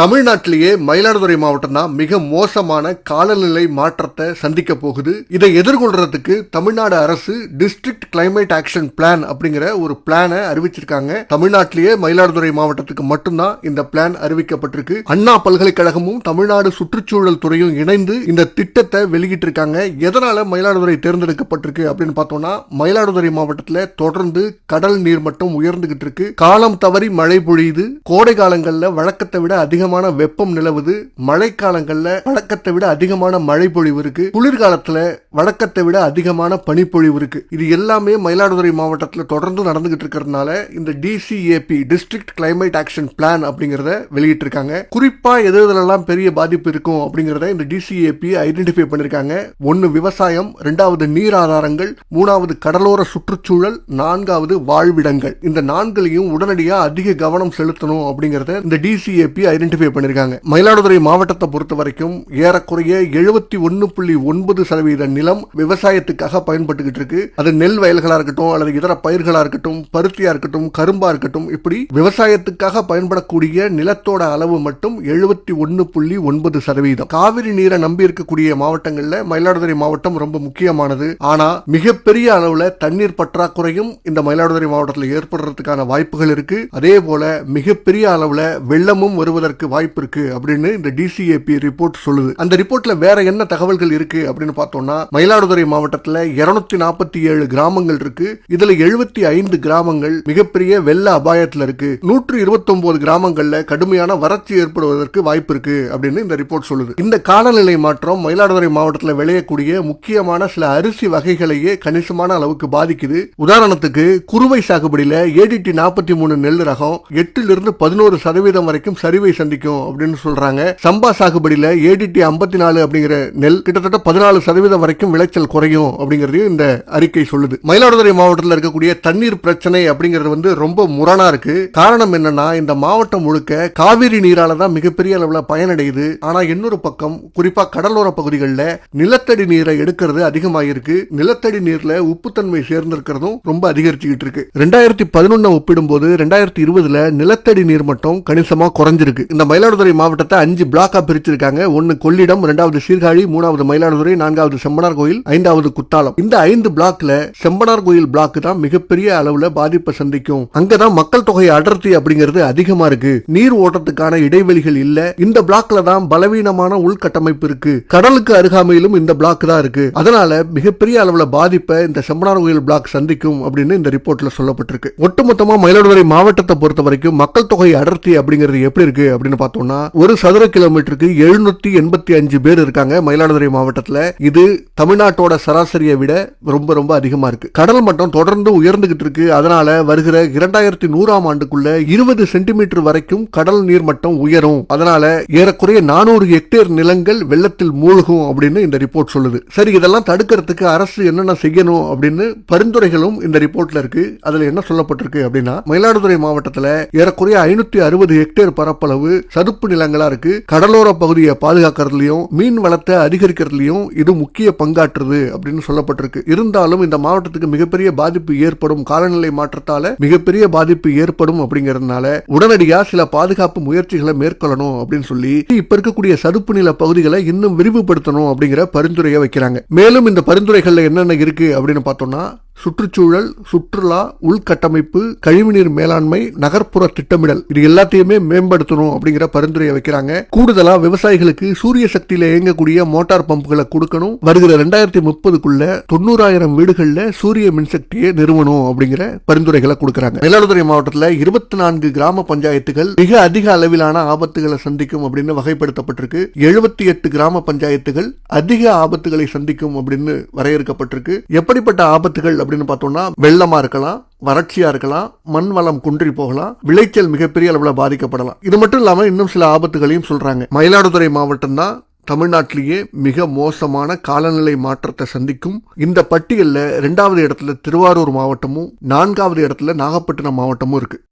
தமிழ்நாட்டிலேயே மயிலாடுதுறை மாவட்டம் தான் மிக மோசமான காலநிலை மாற்றத்தை சந்திக்க போகுது. இதை எதிர்கொள்றதுக்கு தமிழ்நாடு அரசு டிஸ்ட்ரிக்ட் கிளைமேட் ஆக்ஷன் பிளான் அப்படிங்கிற ஒரு பிளானை அறிவிச்சிருக்காங்க. தமிழ்நாட்டிலேயே மயிலாடுதுறை மாவட்டத்துக்கு மட்டும்தான் இந்த பிளான் அறிவிக்கப்பட்டிருக்கு. அண்ணா பல்கலைக்கழகமும் தமிழ்நாடு சுற்றுச்சூழல் துறையும் இணைந்து இந்த திட்டத்தை வெளியிட்டு இருக்காங்க எதனால மயிலாடுதுறை தேர்ந்தெடுக்கப்பட்டிருக்கு அப்படின்னு பார்த்தோம்னா மயிலாடுதுறை மாவட்டத்தில் தொடர்ந்து கடல் நீர் மட்டம் உயர்ந்துகிட்டு இருக்கு. காலம் தவறி மழை பொழியுது. கோடை காலங்களில் வழக்கத்தை விட அதிக அதிகமான வெப்பம் நிலவுது. மழைக்காலங்கள்ல வழக்கத்தை விட அதிகமான மழை பொழிவு இருக்கு. குளிர்காலத்துல வழக்கத்தை விட அதிகமான பனிப்பொழிவு இருக்கு. இது எல்லாமே மயிலாடுதுறை மாவட்டத்தில் தொடர்ந்து நடந்துகிட்டு இருக்கிறதுனால இந்த DCAP district climate action plan அப்படிங்கறத வெளியிட்டிருக்காங்க. குறிப்பா எது எதுலெல்லாம் பெரிய பாதிப்பு இருக்கும் அப்படிங்கறத இந்த டிசிஏபி ஐடென்டிஃபை பண்ணிருக்காங்க. ஒன்னு விவசாயம் ரெண்டாவது நீர் ஆதாரங்கள் மூணாவது கடலோர சுற்றுச்சூழல் நான்காவது வாழ்விடங்கள். இந்த நான்களையும் உடனடியா அதிக கவனம் செலுத்தணும் அப்படிங்கறத இந்த டிசிஏபி ஐடென்டிஃபை பண்ணிருக்காங்க. மயிலாடுதுறை மாவட்டத்தை பொறுத்த வரைக்கும் ஏறக்குறைய எழுபத்தி ஒன்னு புள்ளி ஒன்பது சதவீத நிலம் விவசாயத்துக்காக பயன்பட்டுக்கிட்டு இருக்கு. அது நெல் வயல்களா இருக்கட்டும் அல்லது இதர பயிர்களா இருக்கட்டும் பருத்தியா இருக்கட்டும் கரும்பா இருக்கட்டும் இப்படி விவசாயத்துக்காக பயன்படக்கூடிய நிலத்தோட அளவு மட்டும் எழுபத்தி ஒன்னு புள்ளி ஒன்பது சதவீதம். காவிரி நீரை நம்பி இருக்கக்கூடிய மாவட்டங்கள்ல மயிலாடுதுறை மாவட்டம் ரொம்ப முக்கியமானது. ஆனா மிகப்பெரிய அளவுல தண்ணீர் பற்றாக்குறையும் இந்த மயிலாடுதுறை மாவட்டத்தில் ஏற்படுறதுக்கான வாய்ப்புகள் இருக்கு. அதே போல மிகப்பெரிய அளவுல வெள்ளமும் வருவதற்கு வாய்ப்பு இருக்கு அப்படின்னு இந்த டிசிஏபி ரிப்போர்ட் சொல்லுது. அந்த ரிப்போர்ட்ல வேற என்ன தகவல்கள் இருக்கு அப்படின்னு பார்த்தோம்னா மயிலாடுதுறை மாவட்டத்தில் இருநூத்தி நாற்பத்தி ஏழு கிராமங்கள் இருக்கு. இதுல எழுபத்தி ஐந்து கிராமங்கள் மிகப்பெரிய வெள்ள அபாயத்துல இருக்கு. நூற்று இருபத்தொன்பது கிராமங்கள்ல கடுமையான வறட்சி ஏற்படுவதற்கு வாய்ப்பு இருக்கு அப்படின்னு இந்த ரிப்போர்ட் சொல்லுது. இந்த காலநிலை மாற்றம் மயிலாடுதுறை மாவட்டத்தில் விளையக்கூடிய முக்கியமான சில அரிசி வகைகளையே கணிசமான அளவுக்கு பாதிக்குது. உதாரணத்துக்கு குறுவை சாகுபடியில ஏடிடி நாற்பத்தி மூணு நெல் ரகம் எட்டுல இருந்து பதினோரு சதவீதம் வரைக்கும் சரிவை சந்திக்கும் அப்படின்னு சொல்றாங்க. சம்பா சாகுபடியில ஏடிடி ஐம்பத்தி நாலு அப்படிங்கிற நெல் கிட்டத்தட்ட பதினாலு சதவீதம் வரைக்கும் விளைச்சல் குறையும் அப்படிங்கிறதையும் இந்த அறிக்கை சொல்லுது. மயிலாடுதுறை மாவட்டத்தில் இருக்கக்கூடிய தண்ணீர் பிரச்சனை அப்படிங்கிறது வந்து ரொம்ப முரணா இருக்கு. காரணம் என்னன்னா இந்த மாவட்டம் முழுக்க காவிரி நீரால தான் மிகப்பெரிய அளவில் பயனடையுது. ஆனா இன்னொரு பக்கம் குறிப்பா கடலோர பகுதிகளில் நிலத்தடி நீரை எடுக்கிறது அதிகமாயிருக்கு. நிலத்தடி நீர்ல உப்புத்தன்மை சேர்ந்திருக்கிறதும் ரொம்ப அதிகரிச்சுக்கிட்டு இருக்கு. ரெண்டாயிரத்தி பதினொன்னு ஒப்பிடும்போது ரெண்டாயிரத்தி இருபதுல நிலத்தடி நீர் மட்டும் கணிசமா குறைஞ்சிருக்கு. இந்த மயிலாடுதுறை மாவட்டத்தை அஞ்சு பிளாக்கா பிரிச்சிருக்காங்க. ஒன்னு கொள்ளிடம் இரண்டாவது சீர்காழி மூணாவது மயிலாடுதுறை நான்காவது செம்பனார் கோயில் ஐந்தாவது குத்தாலம் இந்த ஐந்து பிளாக்ல செம்பனார் கோயில் பிளாக் தான் மிகப்பெரிய அளவுல பாதிப்பை சந்திக்கும். அங்கதான் மக்கள் தொகை அடர்த்தி அப்படிங்கிறது அதிகமா இருக்கு. நீர் ஓட்டத்துக்கான இடைவெளிகள் இல்ல. இந்த பிளாக்ல தான் பலவீனமான உள்கட்டமைப்பு இருக்கு. கடலுக்கு அருகாமையிலும் இந்த பிளாக் தான் இருக்கு. அதனால மிகப்பெரிய அளவுல பாதிப்பை இந்த செம்பனார் கோயில் பிளாக் சந்திக்கும் அப்படின்னு இந்த ரிப்போர்ட்ல சொல்லப்பட்டிருக்கு. ஒட்டுமொத்தமா மயிலாடுதுறை மாவட்டத்தை பொறுத்த வரைக்கும் மக்கள் தொகை அடர்த்தி அப்படிங்கிறது எப்படி இருக்கு அப்படின்னு பார்த்தோம்னா ஒரு சதுர கிலோமீட்டருக்கு எழுநூத்தி எண்பத்தி அஞ்சு பேர் இருக்காங்க மயிலாடுதுறை மாவட்டத்துல. இது தமிழ்நாட்டோட சராசரியை விட ரொம்ப ரொம்ப அதிகமாக இருக்கு. கடல் மட்டம் தொடர்ந்து உயர்ந்துகிட்டு இருக்கு. அதனால வருகிற இரண்டாயிரத்தி நூறாம் ஆண்டுக்குள்ள இருபது சென்டிமீட்டர் வரைக்கும் கடல் நீர் மட்டம் உயரும். அதனால ஏறக்குறைய நானூறு ஹெக்டேர் நிலங்கள் வெள்ளத்தில் மூழ்கும் அப்படின்னு இந்த ரிப்போர்ட் சொல்லுது. சரி இதெல்லாம் தடுக்கிறதுக்கு அரசு என்னென்ன செய்யணும் அப்படின்னு பரிந்துரைகளும் இந்த ரிப்போர்ட்ல இருக்கு. அதுல என்ன சொல்லப்பட்டிருக்கு அப்படின்னா மயிலாடுதுறை மாவட்டத்தில் ஏறக்குறைய ஐநூத்தி அறுபது ஹெக்டேர் பரப்பளவு சதுப்பு நிலங்களா இருக்கு. கடலோர பகுதியை பாதுகாக்கிறதுலயும் மீன் வளத்தை அதிகரிக்கிறதுலயும் இது முக்கிய பங்காற்றுது அப்படின்னு சொல்லப்பட்டிருக்கு. இருந்தாலும் இந்த மாவட்டத்துக்கு மிகப்பெரிய பாதிப்பு ஏற்படும் காலநிலை மாற்றத்தால மிகப்பெரிய பாதிப்பு ஏற்படும் அப்படிங்கறதுனால உடனடியா சில பாதுகாப்பு முயற்சிகளை மேற்கொள்ளணும் அப்படின்னு சொல்லி இப்ப இருக்கக்கூடிய சதுப்பு நில பகுதிகளை இன்னும் விரிவுபடுத்தணும் அப்படிங்கிற பரிந்துரையை வைக்கிறாங்க. மேலும் இந்த பரிந்துரைகள்ல என்னென்ன இருக்கு அப்படின்னு பார்த்தோம்னா சுற்றுச்சூழல் சுற்றுலா உள்கட்டமைப்பு கழிவுநீர் மேலாண்மை நகர்ப்புற திட்டமிடல் இது எல்லாத்தையுமே மேம்படுத்தணும் அப்படிங்கிற பரிந்துரையை வைக்கிறாங்க. கூடுதலா விவசாயிகளுக்கு சூரிய சக்தியில இயங்கக்கூடிய மோட்டார் பம்புகளை கொடுக்கணும். வருகிற ரெண்டாயிரத்தி முப்பதுக்குள்ள தொண்ணூறாயிரம் வீடுகள்ல சூரிய மின்சக்தியை நிறுவனம் அப்படிங்கிற பரிந்துரைகளை கொடுக்கறாங்க. மயிலாடுதுறை மாவட்டத்தில் இருபத்தி நான்கு கிராம பஞ்சாயத்துகள் மிக அதிக அளவிலான ஆபத்துகளை சந்திக்கும் அப்படின்னு வகைப்படுத்தப்பட்டிருக்கு. எழுபத்தி எட்டு கிராம பஞ்சாயத்துகள் அதிக ஆபத்துகளை சந்திக்கும் அப்படின்னு வரையறுக்கப்பட்டிருக்கு. எப்படிப்பட்ட ஆபத்துகள் அப்படின்னு பார்த்தோம்னா வெள்ளமாக இருக்கலாம் வறட்சியா இருக்கலாம் மண் வளம் குன்றி போகலாம் விளைச்சல் மிகப்பெரிய அளவில் பாதிக்கப்படலாம். இது மட்டும் இல்லாமல் இன்னும் சில ஆபத்துகளையும் சொல்றாங்க. மயிலாடுதுறை மாவட்டம் தான் தமிழ்நாட்டிலேயே மிக மோசமான காலநிலை மாற்றத்தை சந்திக்கும். இந்த பட்டியலில் ரெண்டாவது இடத்துல திருவாரூர் மாவட்டமும் நான்காவது இடத்துல நாகப்பட்டினம் மாவட்டமும் இருக்கு.